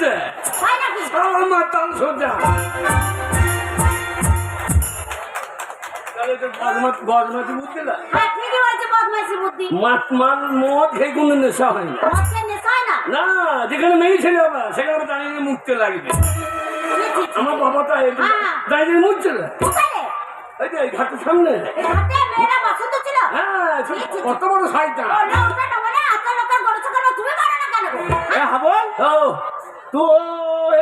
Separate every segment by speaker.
Speaker 1: হয়
Speaker 2: সোজা বুঝতে না
Speaker 1: হ্যাঁ
Speaker 2: নেশা হয়
Speaker 1: হয়
Speaker 2: যেখানে মেয়ে ছেলে বাবা সেখানে দাঁড়িয়ে মুখতে লাগবে। আমার
Speaker 1: হ্যাঁ।
Speaker 2: দাঁড়িয়ে মুখছে না এই যে ঘাটের সামনে
Speaker 1: ছিল
Speaker 2: হ্যাঁ কত বড় সাইটা
Speaker 3: তো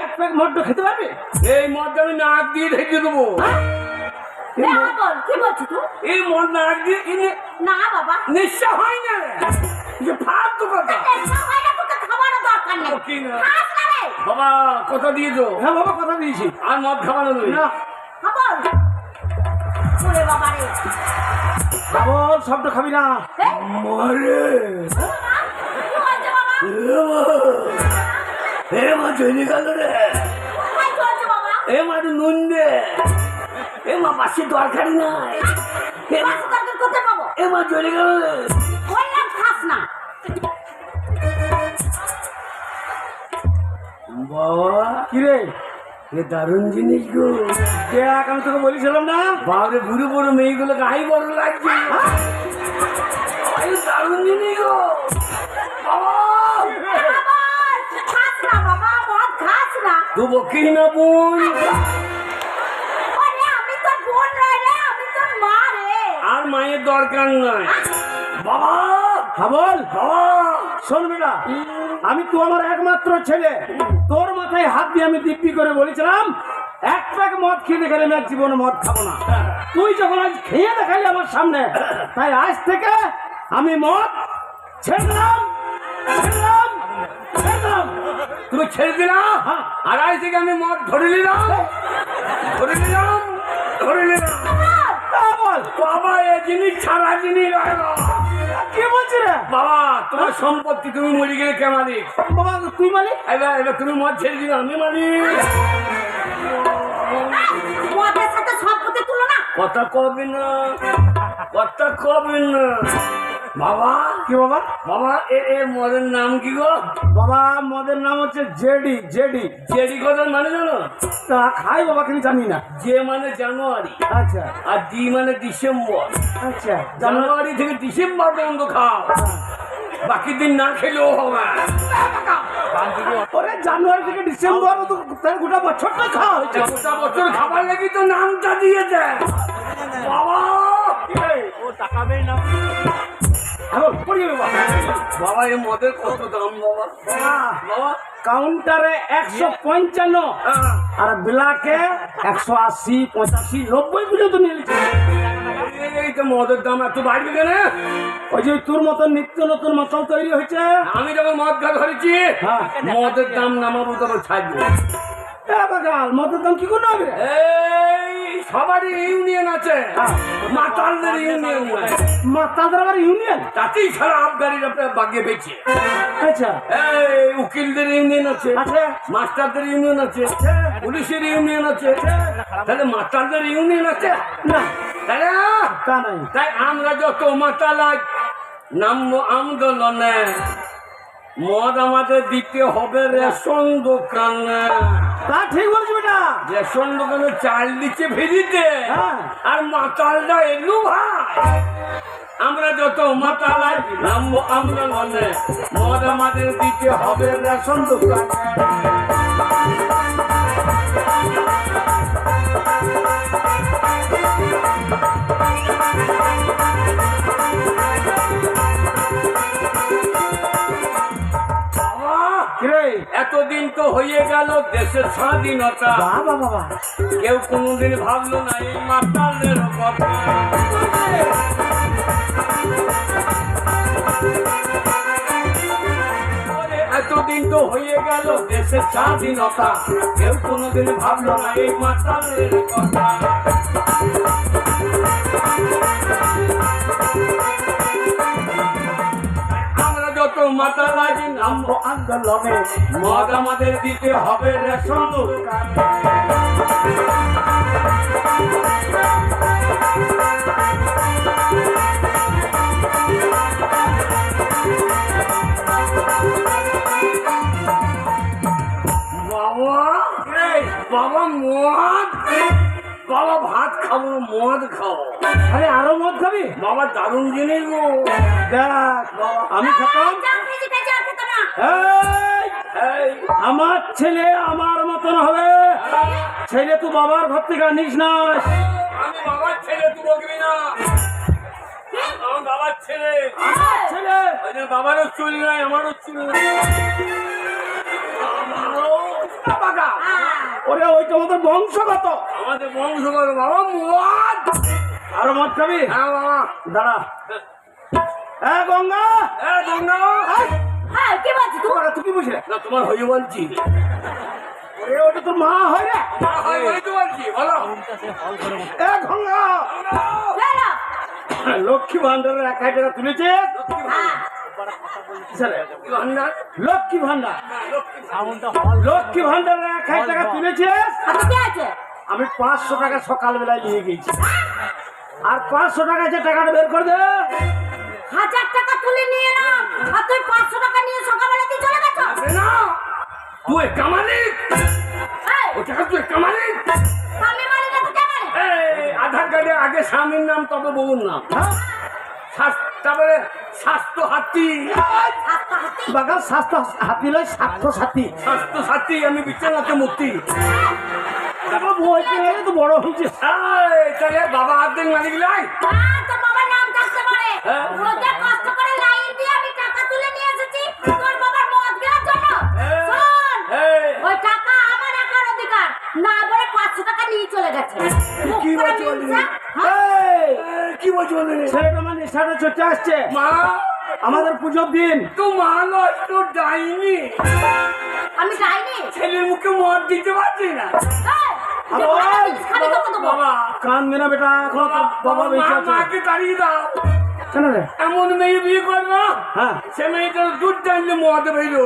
Speaker 3: এক প্যাক মদ্য খেতে পারবে?
Speaker 2: এই মদটা আমি নাক দিয়ে ঢেকে দেবো। এই মদ নাক দিয়ে না
Speaker 1: বাবা।
Speaker 2: হয় না যে ফালতু কথা।
Speaker 1: হয়
Speaker 2: বাবা কথা
Speaker 3: হ্যাঁ বাবা কথা দিয়েছি।
Speaker 2: আর মদ খাওয়ানো নই।
Speaker 3: না। হাবল সবটা খাবি না।
Speaker 2: মরে। এ মা চলে গেল রে। এ মা তো নুন দে এ মা পাশে দরকারি নাই এ মা-
Speaker 1: বাস
Speaker 2: চলে গেল রে।
Speaker 1: বললাম খাস না।
Speaker 2: বাবা।
Speaker 3: কি রে?
Speaker 2: এ দারুণ জিনিস গো।
Speaker 3: দেখ আমি তোকে বলেছিলাম না?
Speaker 2: বাবরে বুড়ো বুড়ো মেয়েগুলো গাই বড় লাগছে। এই দারুণ জিনিস গো। বাবা।
Speaker 1: না
Speaker 2: তু বোন
Speaker 1: আর
Speaker 2: মায়ের দরকার নাই। বাবা!
Speaker 3: হাবল
Speaker 2: বাবা!
Speaker 3: শোন বেটা আমি তো আমার একমাত্র ছেলে। তোর মাথায় হাত দিয়ে আমি দিব্যি করে বলেছিলাম এক প্যাক মদ খেয়ে দেখালে আমি জীবনে মদ খাব না। তুই যখন আজ খেয়ে দেখালি আমার সামনে তাই আজ থেকে আমি মদ ছেড়ে দিলাম।
Speaker 2: তুমি ছেড়ে দিলাম
Speaker 3: হ্যাঁ।
Speaker 2: আর আজ থেকে আমি মদ ধরে নিলাম। ধরে নিলাম ধরে নিলাম।
Speaker 3: তা
Speaker 2: বাবা এ জিনিস ছাড়া জিনিস।
Speaker 3: কি রে?
Speaker 2: বাবা তোমার সম্পত্তি তুমি মরে গেলে কে মালিক?
Speaker 3: বাবা তুই মালিক?
Speaker 2: এবার এবার তুমি মদ ছেড়ে দিলে আমি মালিক।
Speaker 1: মদের সাথে সম্পত্তি তুলো না
Speaker 2: কথা কবে না কথা কবে না। বাবা?
Speaker 3: কি বাবা?
Speaker 2: বাবা এ এ মদের নাম কি গো?
Speaker 3: বাবা মদের নাম হচ্ছে জেডি জেডি।
Speaker 2: জেডি কথার মানে জানো?
Speaker 3: তা খাই বাবা কিন্তু জানি না।
Speaker 2: যে মানে জানুয়ারি।
Speaker 3: আচ্ছা।
Speaker 2: আর ডি মানে ডিসেম্বর।
Speaker 3: আচ্ছা
Speaker 2: জানুয়ারি থেকে ডিসেম্বর পর্যন্ত খাও। বাকি দিন না খেলেও হবে।
Speaker 3: ওরে জানুয়ারি থেকে ডিসেম্বর তো গোটা বছরটা হয়েছে।
Speaker 2: গোটা বছর খাবার লাগি তো নামটা দিয়েছে। বাবা!
Speaker 3: এখন পড়ি বাবা
Speaker 2: বাবা এই মদের কত দাম বাবা? বাবা?
Speaker 3: কাউন্টারে একশো পঞ্চান্ন
Speaker 2: হ্যাঁ।
Speaker 3: আর ব্ল্যাকে একশো আশি পঁচাশি নব্বই পর্যন্ত নিয়ে নিচ্ছে।
Speaker 2: এই তো মদের দাম এত বাড়বে কেন?
Speaker 3: ওই যে তোর নিত্য নতুন মশল তৈরি হয়েছে।
Speaker 2: আমি যখন মদ গা ধরেছি
Speaker 3: হ্যাঁ।
Speaker 2: মদের দাম নামাবো তবে ছাড়বো।
Speaker 3: মদের দাম কি করে হবে
Speaker 2: সবারই ইউনিয়ন আছে।
Speaker 3: হ্যাঁ।
Speaker 2: মাতালদের ইউনিয়ন
Speaker 3: মা তাদের আবার ইউনিয়ন?
Speaker 2: তাতেই সারা আবগারির আপনার বাগে বেঁচে।
Speaker 3: আচ্ছা।
Speaker 2: এই উকিলদের ইউনিয়ন আছে
Speaker 3: আছে
Speaker 2: মাস্টারদের ইউনিয়ন আছে পুলিশের ইউনিয়ন আছে। তাহলে মাস্টারদের ইউনিয়ন আছে?
Speaker 3: না।
Speaker 2: তাই না?
Speaker 3: তা নাই।
Speaker 2: তাই আমরা যত মাতালাই নাম আন্দোলনে। মদ আমাদের দিতে হবে রেশন দোকানে।
Speaker 3: তা ঠিক বলছি বেটা।
Speaker 2: রেশন দোকানে চাল দিচ্ছে ফেরিতে।
Speaker 3: হ্যাঁ।
Speaker 2: আর মাতালটা এলু ভাই। আমরা যত মাতালাই আমরা মনে। মদ আমাদের দিতে হবে রেশন দোকানে। তো হয়ে গেল দেশের স্বাধীনতা।
Speaker 3: বাবা বাবা
Speaker 2: কেউ কোনোদিন ভাবলো না এই মাতালের কথা এতদিন তো হয়ে গেল দেশের স্বাধীনতা। কেউ কোনোদিন ভাবলো না এই মাতালের কথা। মাতা লাগি নামবো আন্দোলনে মদ আমাদের দিতে হবে রেশন। দোকানে খাব মদ খাও
Speaker 3: আরে আরও মদ খাবি?
Speaker 2: বাবা দারুণ জিনিস গো।
Speaker 3: দেখ আমি খেতাম। আমার ছেলে আমার মতন হবে। ছেলে তুই বাবার ঘর থেকে নিস না।
Speaker 2: আমি বাবার ছেলে তুই না। আমার বাবার ছেলে।
Speaker 3: ছেলে।
Speaker 2: বাবারও চুল নাই আমারও চুল নাই। আমারও বাবা
Speaker 3: ওরে ওইটা আমাদের বংশগত।
Speaker 2: আমাদের বংশগত বাবা মদ।
Speaker 3: আরও মদ খাবি?
Speaker 2: হ্যাঁ বাবা।
Speaker 3: দাঁড়া। এ গঙ্গা।
Speaker 2: এ গঙ্গা।
Speaker 1: হ্যাঁ কি বলছিস? তুই
Speaker 3: তুই কি বুঝলে
Speaker 2: না তোমার হয়ে বলছি।
Speaker 3: ওরে ওটা তোর মা হয় রে।
Speaker 2: মা হয় বলেই তো বলছি বলো।
Speaker 3: এ গঙ্গা। লক্ষ্মী ভান্ডারের এক হাজার টাকা তুলেছে
Speaker 1: হ্যাঁ
Speaker 2: কি ভান্ডার?
Speaker 3: লক্ষ্মী ভান্ডার। এক হাজার টাকা তুলেছে
Speaker 1: হাতে কি আছে
Speaker 3: আমি পাঁচশো টাকা সকালবেলায় নিয়ে গেছি। আর পাঁচশো টাকা যে টাকাটা বের করে দে।
Speaker 1: হাজার টাকা তুলে নিয়ে না আর তুই পাঁচশো টাকা নিয়ে সকালবেলা দিয়ে চলে গেছো?
Speaker 2: না। তুই কামালিক
Speaker 1: এই,
Speaker 2: ও টাকা তুই কামালিক
Speaker 1: আমি মারি না তো কে মারে?
Speaker 2: এই আধার কার্ডে আগে স্বামীর নাম তবে বউর নাম।
Speaker 3: হ্যাঁ?
Speaker 2: তারপরে স্বাস্থ্য হাতি।
Speaker 3: বাগান স্বাস্থ্য হাতি লয় স্বাস্থ্য সাথী।
Speaker 2: স্বাস্থ্য সাথী আমি বিছানাতে মূর্তি
Speaker 3: তারপর বই পেয়ে তো বড় হয়েছে।
Speaker 2: তাহলে বাবা হাত দিন মালিক লাই
Speaker 1: তোর বাবার নাম থাকতে পারে। রোদে কষ্ট করে লাইন দিয়ে আমি টাকা তুলে নিয়ে এসেছি। তোর বাবার মদ কেনার জন্য। শোন,
Speaker 2: এই,
Speaker 1: ওই টাকা আমার একার অধিকার। না বলে 500 টাকা নিয়ে চলে গেছে।
Speaker 2: কি
Speaker 1: করে
Speaker 2: বলছো বললি?
Speaker 1: মিনসা, হ্যাঁ?
Speaker 3: এই,
Speaker 2: এই, কি বলছো বলে
Speaker 3: ছেলেটা মানে সাড়ে আসছে।
Speaker 2: মা!
Speaker 3: আমাদের পুজোর দিন।
Speaker 2: তো মা নয় তো ডাইনি।
Speaker 1: আমি যাইনি।
Speaker 2: ছেলের মুখে মদ দিতে পারছি না।
Speaker 3: কান বেটা বাবা
Speaker 2: মাকে তাড়িয়ে দাও।
Speaker 3: কেন রে?
Speaker 2: এমন মেয়ে বিয়ে করব
Speaker 3: হ্যাঁ।
Speaker 2: সে মেয়েটার দুধ টানলে মদ বেরিয়ে।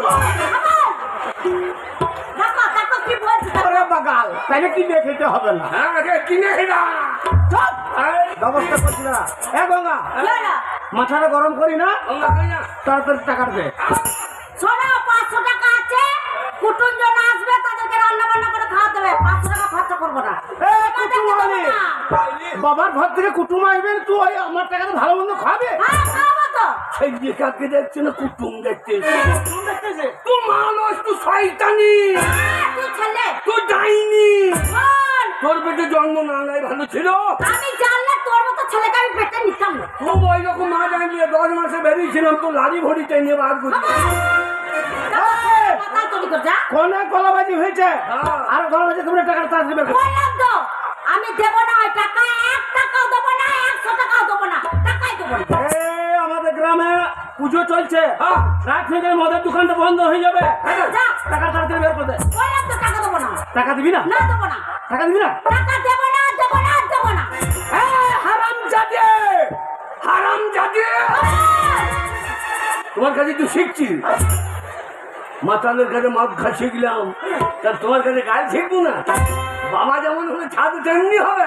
Speaker 1: দেখো, দেখো কি বলছে, দেখো।
Speaker 3: ওরে বাগাল তাইলে কি দিয়ে খেতে হবে না?
Speaker 2: হ্যাঁ কিনে খেলা
Speaker 3: ব্যবস্থা করছি না এ গঙ্গা মাথাটা গরম করি না তাড়াতাড়ি টাকা দে
Speaker 1: শোনো, 500 টাকা আছে। কুটুমজন আসবে, তাদেরকে রান্না বান্না করে খাওয়াতে হবে। 500 টাকা খরচা করব না।
Speaker 3: এ
Speaker 1: তোমাদেরকে
Speaker 3: কুটুম
Speaker 1: দেবো
Speaker 3: আলি
Speaker 1: না।
Speaker 3: বাবার ঘর থেকে কুটুম আসবেন তুই আমার ভালো মন্দ খাবে
Speaker 1: হ্যাঁ।
Speaker 2: সেই দেখছে না কুটুম দেখতে
Speaker 3: দেখতেছে
Speaker 2: তুই মানুষ তুই শয়তানি
Speaker 1: হ্যাঁ, তুই ছেলে।
Speaker 2: তুই ডাইনি
Speaker 1: শোন,
Speaker 2: তোর পেটে জন্ম না নাই ভালো ছিল?
Speaker 1: আমি জানলে তোর মতো ছেলেকে আমি পেটে নিতাম না।
Speaker 2: খুব ওই রকম মা জানিয়ে দশ মাসে বেরিয়েছিলাম তো লারি ভরি টেনে বার করছি
Speaker 1: মাথা তৈরি যা।
Speaker 3: কোনে গলাবাজি হয়েছে?
Speaker 2: হ্যাঁ।
Speaker 3: আর গলাবাজি তোমরা টাকাটা তাড়াতাড়ি বের করো।
Speaker 1: আমি দেবো না টাকা এক টাকাও দেবো না একশো টাকাও দেবো না টাকাই দেবো না।
Speaker 3: আমাদের গ্রামে পুজো চলছে।
Speaker 2: হ্যাঁ।
Speaker 3: রাত থেকে মদের দোকানটা বন্ধ হয়ে যাবে। টাকা তাড়াতাড়ি বের করে
Speaker 1: টাকা দেবো না?
Speaker 3: না
Speaker 1: দেবো না।
Speaker 3: টাকা দিবি না?
Speaker 1: টাকা দেবো না দেবো না দেবো না।
Speaker 2: হারাম জাদে! হারাম জাদে! তোমার কাছে তুই শিখছি। মাতালের কাছে মাপ খা শিখলাম। তা তোমার কাছে গায়ে শিখব না? বাবা যেমন হলে ছাদ তেমনি হবে।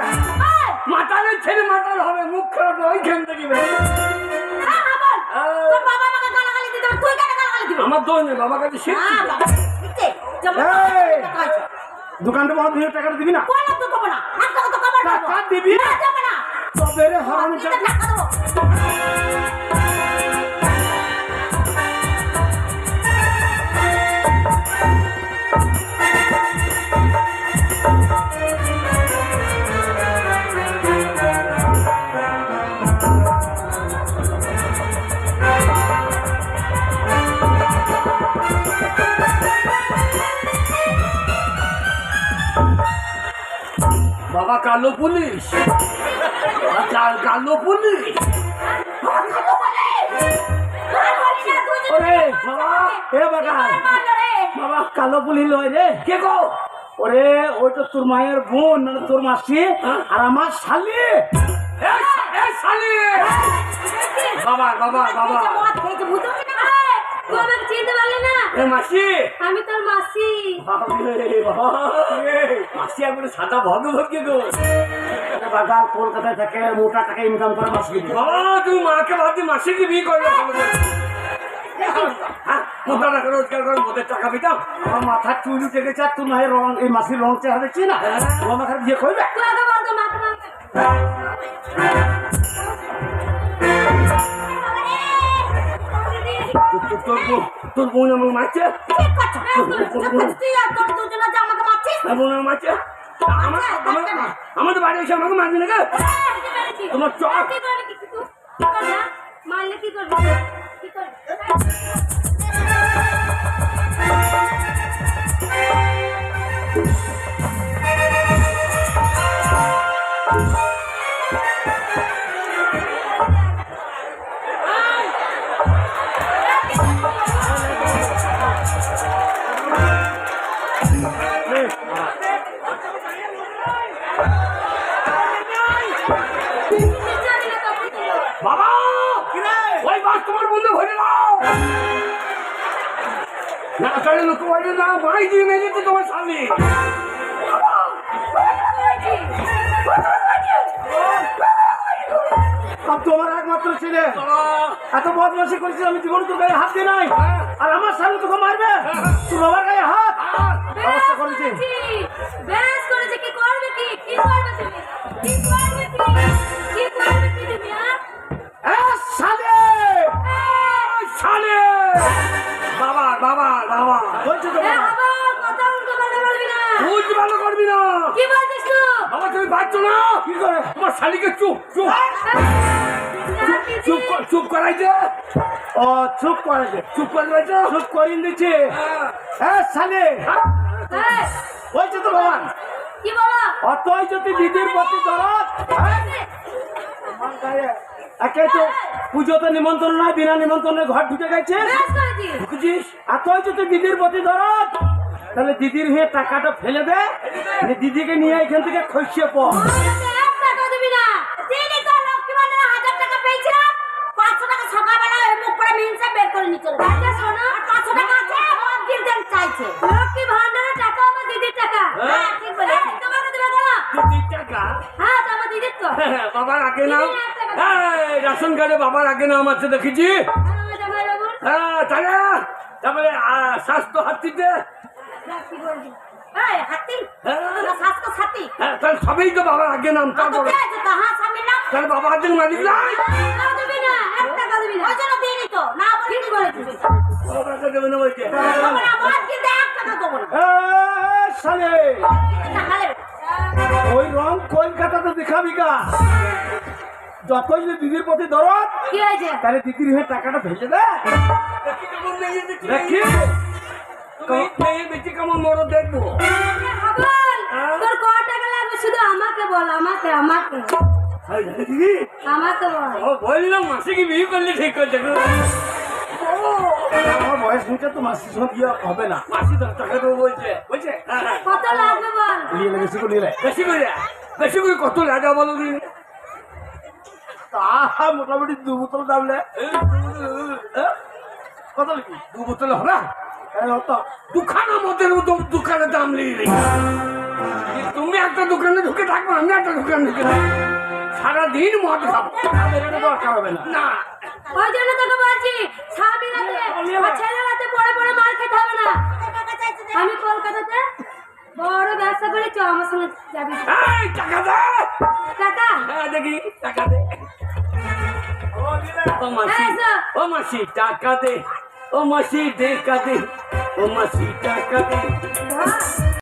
Speaker 2: মাতালের ছেলে মাতাল হবে মুখ খারাপ ওইখান থেকে।
Speaker 1: হ্যাঁ, হ্যাঁ?
Speaker 2: আমার দোষ নেই বাবার কাছে শিখছি।
Speaker 1: হ্যাঁ, বড়
Speaker 3: দুই
Speaker 1: টাকা।
Speaker 3: দোকানটা দিবি না
Speaker 1: টাকা দেবো। না।
Speaker 3: তবে রে হারামি
Speaker 2: কালো পুলিশ। কালো পুলিশ।
Speaker 3: ওরে
Speaker 2: বাবা
Speaker 3: এ বাবা কালো পুলি লয় রে।
Speaker 2: কে গো?
Speaker 3: ওরে ওই তো তোর মায়ের বোন মানে তোর মাসি আর আমার শালি।
Speaker 2: শালি! বাবা বাবা বাবা।
Speaker 1: তুই যে মদ খেয়েছে, বুঝতে পারছিস না? এই, তুই আমাকে চিনতে পারলি না?
Speaker 2: এ মাসি।
Speaker 1: আমি তোর মাসি।
Speaker 2: বাবারে, বাবারে, মাসি একবারে সাদা ভগভগে গো।
Speaker 3: বাগাল কলকাতায় থাকে মোটা টাকা ইনকাম করে মাসি।
Speaker 2: বাবা তুমি মাকে ভাবছি মাসিকে বিয়ে করবে হ্যাঁ মোটা টাকা রোজগার করে মোদের টাকা পেতাম
Speaker 3: আমার মাথার চুল উঠে গেছে আর হয় রং এই মাসির রং চেহারা দেখছি না?
Speaker 2: হ্যাঁ।
Speaker 3: ও আমাকে বিয়ে করবে?
Speaker 2: বোন আমার মারছে। আমার আমার আমাদের বাড়ি এসে আমাকে মারবি না? তোমার
Speaker 4: তুই? কি করবি হ্যাঁ? মারলে কি করবি কি করবি
Speaker 2: না তাহলে লোক না বাড়ি দিয়ে মেরেছে তোমার স্বামী।
Speaker 3: আর তোমার একমাত্র ছেলে।
Speaker 2: বাবা,
Speaker 3: এত বদমাসি করেছিস আমি জীবনে তোর গায়ে হাত দিয়ে নাই। আর আমার সামনে তোকে মারবে? তোর বাবার গায়ে হাত? অবস্থা করেছে।
Speaker 4: বেশ করেছে। কি করবে কি? কি করবে তুমি? কি করবে কি? কি করবে তুমি হ্যাঁ?
Speaker 3: এ শালে
Speaker 2: ওই বাবা বাবা।
Speaker 3: বলছি তো
Speaker 4: এ বাবা। কথা উল্টো পাল্টা বলবি না।
Speaker 2: বুঝ ভালো করবি না।
Speaker 4: কি বলছিস তুই
Speaker 2: বাবা তুমি না?
Speaker 3: কি করে?
Speaker 2: তোমার শালিকে চুপ চুপ। চুপ কর- চুপ করাই দে
Speaker 3: ও চুপ করে দে
Speaker 2: চুপ করে দিয়েছ
Speaker 3: চুপ করিয়ে দিচ্ছে। এ শালে।
Speaker 4: এই,
Speaker 3: বলছি তো বাবা।
Speaker 4: কি বলো?
Speaker 3: অতই যদি দিদির প্রতি দরদ একে তো পুজোতে নিমন্ত্রণ নয় বিনা নিমন্ত্রণে ঘর ঢুকে গেছে।
Speaker 4: করেছি
Speaker 2: বুঝিস?
Speaker 3: এতই যদি দিদির প্রতি দরদ তাহলে দিদির হয়ে টাকাটা ফেলে দে দিদিকে নিয়ে এখান থেকে খসিয়ে পড়।
Speaker 4: তো আর হ্যাঁ হ্যাঁ। তো তো।
Speaker 2: বাবার আগে এই, রেশন কার্ডে বাবার আগে নাম আছে দেখেছি
Speaker 4: হ্যাঁ।
Speaker 2: হ্যাঁ তাহলে তারপরে স্বাস্থ্য হাতিতে
Speaker 4: হ্যাঁ, কি বলবি? এই, হাতি?
Speaker 2: হ্যাঁ। হ্যাঁ, সবই তো বাবার আগে নাম?
Speaker 4: হ্যাঁ?
Speaker 2: তাহলে বাবা হাতে মালিক
Speaker 4: না। ওই
Speaker 3: রং কলকাতাতে দেখাবি গা যতই যদি দিদির প্রতি দরদ
Speaker 4: কি হয়েছে?
Speaker 3: তাহলে দিদির হয়ে টাকাটা ভেজে দে।
Speaker 2: দেখি কেমন মেয়ে দেখি।
Speaker 3: দেখি
Speaker 2: তুমি মেয়ে বেশি কেমন মরো দেখব?
Speaker 4: খবর, তোর ক টাকা লাগবে? শুধু আমাকে বল আমাকে আমাকে।
Speaker 2: এই, দিদি।
Speaker 4: আমাকে বল।
Speaker 2: ও বললাম মাসে কি বিয়ে করলে ঠিক করছে গো।
Speaker 3: আমার বয়স হয়েছে তো মাসির সঙ্গে বিয়ে হবে না।
Speaker 2: মাসি দশ টাকা দেবো বলছে। বলছে।
Speaker 4: কত লাগবে বল?
Speaker 3: নিয়ে বেশি করে
Speaker 2: বেশি করে বেশি করে কত লাগা বলো দিন
Speaker 3: তা মোটামুটি দু বোতল দামলে কত লিখি
Speaker 2: দু বোতল হবে?
Speaker 3: এই হতো
Speaker 2: দুখানের মধ্যে দু- দোকানের দাম নিয়ে তুমি একটা দোকানে ঢুকে থাকব আমি একটা দোকানে ঢুকে থাকব সারাদিন মদ খাব।
Speaker 3: দরকার হবে না।
Speaker 2: না।
Speaker 4: ওই জন্য তোকে বলছি স্বামী রাতে ছেলে রাতে পরে পরে মার খেতে হবে না। আমি কলকাতাতে বড় ব্যবসা করি চ আমার সঙ্গে যাবি।
Speaker 2: এই টাকা দে।
Speaker 4: টাকা?
Speaker 2: হ্যাঁ দেখি টাকা দে। ও মাসি ও মাসি টাকা দে। ও মাসি দে। ও মাসি টাকা দে।